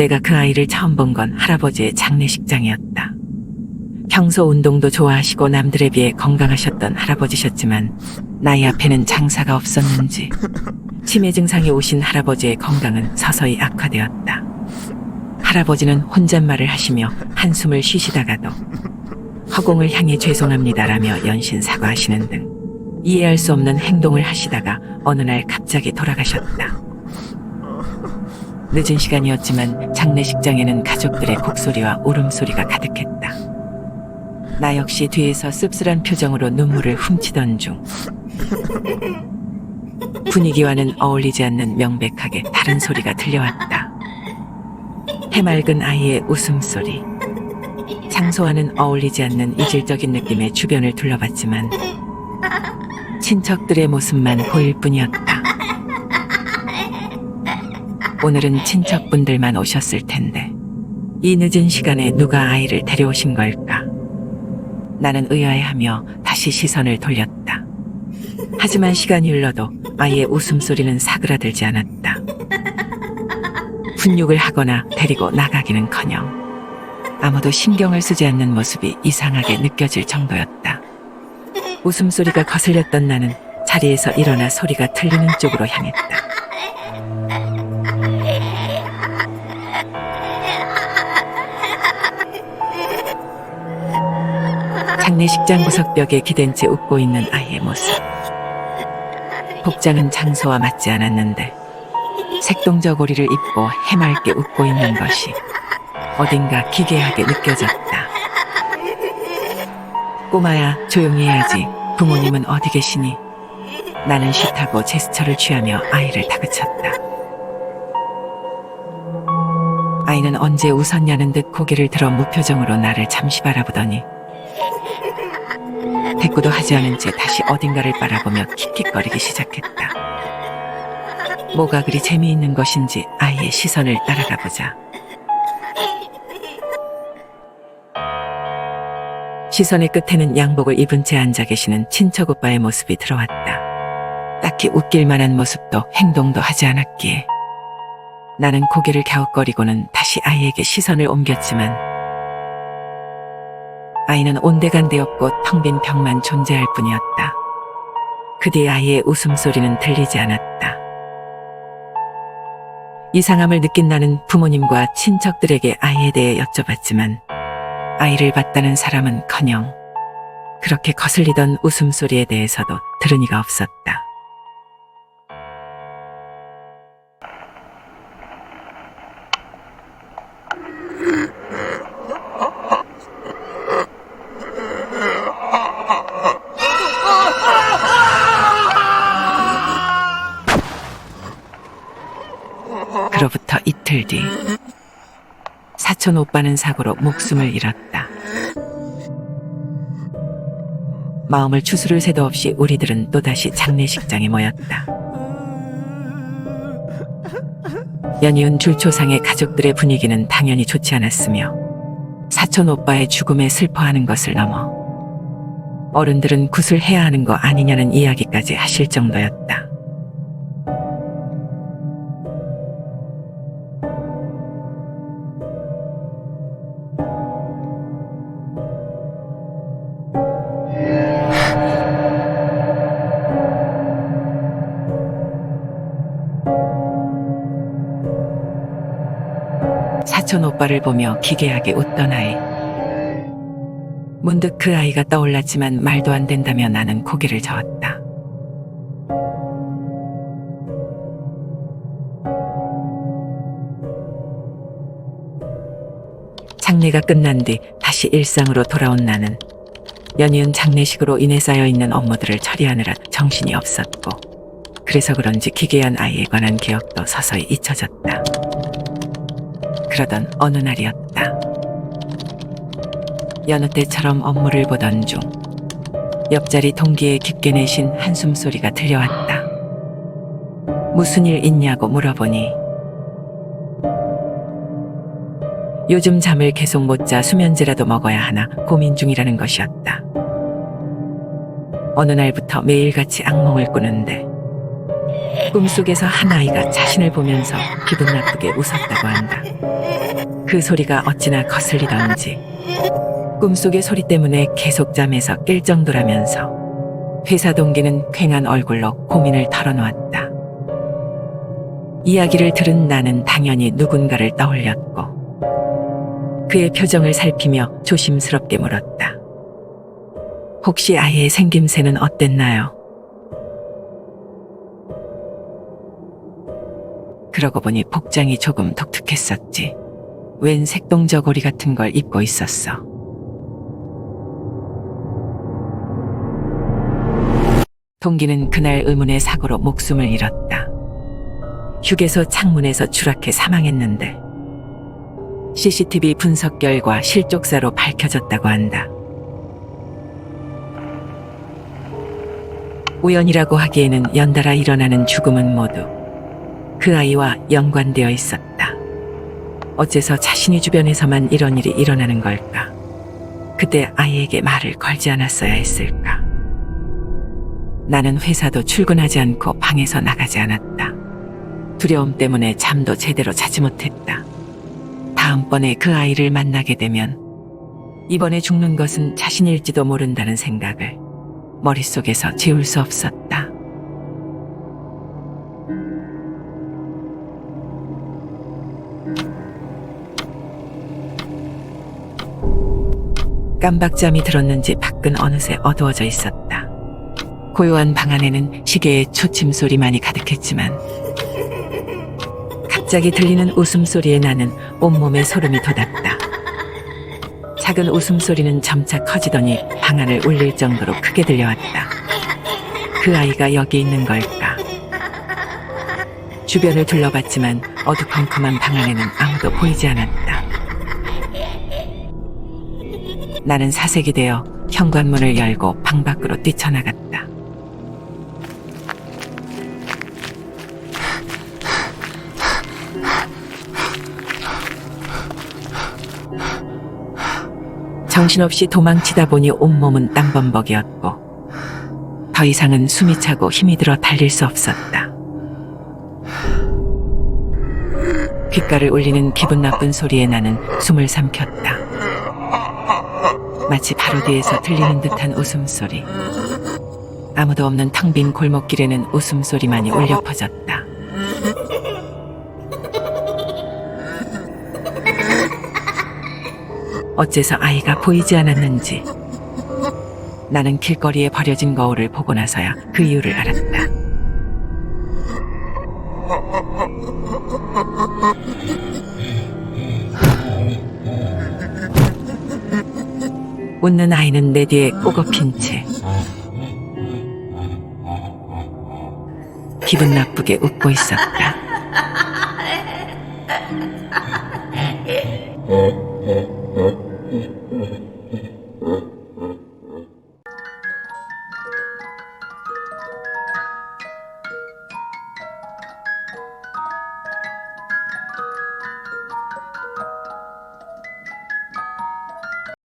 내가 그 아이를 처음 본 건 할아버지의 장례식장이었다. 평소 운동도 좋아하시고 남들에 비해 건강하셨던 할아버지셨지만 나이 앞에는 장사가 없었는지 치매 증상이 오신 할아버지의 건강은 서서히 악화되었다. 할아버지는 혼잣말을 하시며 한숨을 쉬시다가도 허공을 향해 죄송합니다라며 연신 사과하시는 등 이해할 수 없는 행동을 하시다가 어느 날 갑자기 돌아가셨다. 늦은 시간이었지만 장례식장에는 가족들의 곡소리와 울음소리가 가득했다. 나 역시 뒤에서 씁쓸한 표정으로 눈물을 훔치던 중 분위기와는 어울리지 않는 명백하게 다른 소리가 들려왔다. 해맑은 아이의 웃음소리. 장소와는 어울리지 않는 이질적인 느낌의 주변을 둘러봤지만 친척들의 모습만 보일 뿐이었다. 오늘은 친척분들만 오셨을 텐데 이 늦은 시간에 누가 아이를 데려오신 걸까? 나는 의아해하며 다시 시선을 돌렸다. 하지만 시간이 흘러도 아이의 웃음소리는 사그라들지 않았다. 훈육을 하거나 데리고 나가기는커녕 아무도 신경을 쓰지 않는 모습이 이상하게 느껴질 정도였다. 웃음소리가 거슬렸던 나는 자리에서 일어나 소리가 들리는 쪽으로 향했다. 장례식장 구석벽에 기댄 채 웃고 있는 아이의 모습. 복장은 장소와 맞지 않았는데 색동저고리를 입고 해맑게 웃고 있는 것이 어딘가 기괴하게 느껴졌다. 꼬마야, 조용히 해야지. 부모님은 어디 계시니? 나는 싫다고 제스처를 취하며 아이를 다그쳤다. 아이는 언제 웃었냐는 듯 고개를 들어 무표정으로 나를 잠시 바라보더니 대꾸도 하지 않은 채 다시 어딘가를 바라보며 킥킥거리기 시작했다. 뭐가 그리 재미있는 것인지 아이의 시선을 따라가 보자. 시선의 끝에는 양복을 입은 채 앉아 계시는 친척 오빠의 모습이 들어왔다. 딱히 웃길 만한 모습도 행동도 하지 않았기에 나는 고개를 갸웃거리고는 다시 아이에게 시선을 옮겼지만 아이는 온데간데 없고 텅 빈 벽만 존재할 뿐이었다. 그 뒤 아이의 웃음소리는 들리지 않았다. 이상함을 느낀 나는 부모님과 친척들에게 아이에 대해 여쭤봤지만 아이를 봤다는 사람은 커녕 그렇게 거슬리던 웃음소리에 대해서도 들은 이가 없었다. 이틀 뒤 사촌 오빠는 사고로 목숨을 잃었다. 마음을 추스를 새도 없이 우리들은 또다시 장례식장에 모였다. 연이은 줄초상의 가족들의 분위기는 당연히 좋지 않았으며 사촌 오빠의 죽음에 슬퍼하는 것을 넘어 어른들은 구슬해야 하는 거 아니냐는 이야기까지 하실 정도였다. 사촌 오빠를 보며 기괴하게 웃던 아이. 문득 그 아이가 떠올랐지만 말도 안 된다며 나는 고개를 저었다. 장례가 끝난 뒤 다시 일상으로 돌아온 나는 연이은 장례식으로 인해 쌓여 있는 업무들을 처리하느라 정신이 없었고 그래서 그런지 기괴한 아이에 관한 기억도 서서히 잊혀졌다. 그러던 어느 날이었다. 여느 때처럼 업무를 보던 중 옆자리 동기의 깊게 내신 한숨 소리가 들려왔다. 무슨 일 있냐고 물어보니 요즘 잠을 계속 못 자 수면제라도 먹어야 하나 고민 중이라는 것이었다. 어느 날부터 매일같이 악몽을 꾸는데 꿈속에서 한 아이가 자신을 보면서 기분 나쁘게 웃었다고 한다. 그 소리가 어찌나 거슬리던지 꿈속의 소리 때문에 계속 잠에서 깰 정도라면서 회사 동기는 퀭한 얼굴로 고민을 털어놓았다. 이야기를 들은 나는 당연히 누군가를 떠올렸고 그의 표정을 살피며 조심스럽게 물었다. 혹시 아이의 생김새는 어땠나요? 그러고 보니 복장이 조금 독특했었지. 웬 색동 저고리 같은 걸 입고 있었어. 동기는 그날 의문의 사고로 목숨을 잃었다. 휴게소 창문에서 추락해 사망했는데 CCTV 분석 결과 실족사로 밝혀졌다고 한다. 우연이라고 하기에는 연달아 일어나는 죽음은 모두 그 아이와 연관되어 있었다. 어째서 자신이 주변에서만 이런 일이 일어나는 걸까? 그때 아이에게 말을 걸지 않았어야 했을까? 나는 회사도 출근하지 않고 방에서 나가지 않았다. 두려움 때문에 잠도 제대로 자지 못했다. 다음번에 그 아이를 만나게 되면 이번에 죽는 것은 자신일지도 모른다는 생각을 머릿속에서 지울 수 없었다. 깜박잠이 들었는지 밖은 어느새 어두워져 있었다. 고요한 방 안에는 시계의 초침 소리만이 가득했지만 갑자기 들리는 웃음소리에 나는 온몸에 소름이 돋았다. 작은 웃음소리는 점차 커지더니 방 안을 울릴 정도로 크게 들려왔다. 그 아이가 여기 있는 걸까? 주변을 둘러봤지만 어두컴컴한 방 안에는 아무도 보이지 않았다. 나는 사색이 되어 현관문을 열고 방 밖으로 뛰쳐나갔다. 정신없이 도망치다 보니 온몸은 땀범벅이었고 더 이상은 숨이 차고 힘이 들어 달릴 수 없었다. 귓가를 울리는 기분 나쁜 소리에 나는 숨을 삼켰다. 마치 바로 뒤에서 들리는 듯한 웃음소리. 아무도 없는 텅 빈 골목길에는 웃음소리만이 울려 퍼졌다. 어째서 아이가 보이지 않았는지 나는 길거리에 버려진 거울을 보고 나서야 그 이유를 알았다. 웃는 아이는 내 뒤에 꼬겁힌 채 기분 나쁘게 웃고 있었다.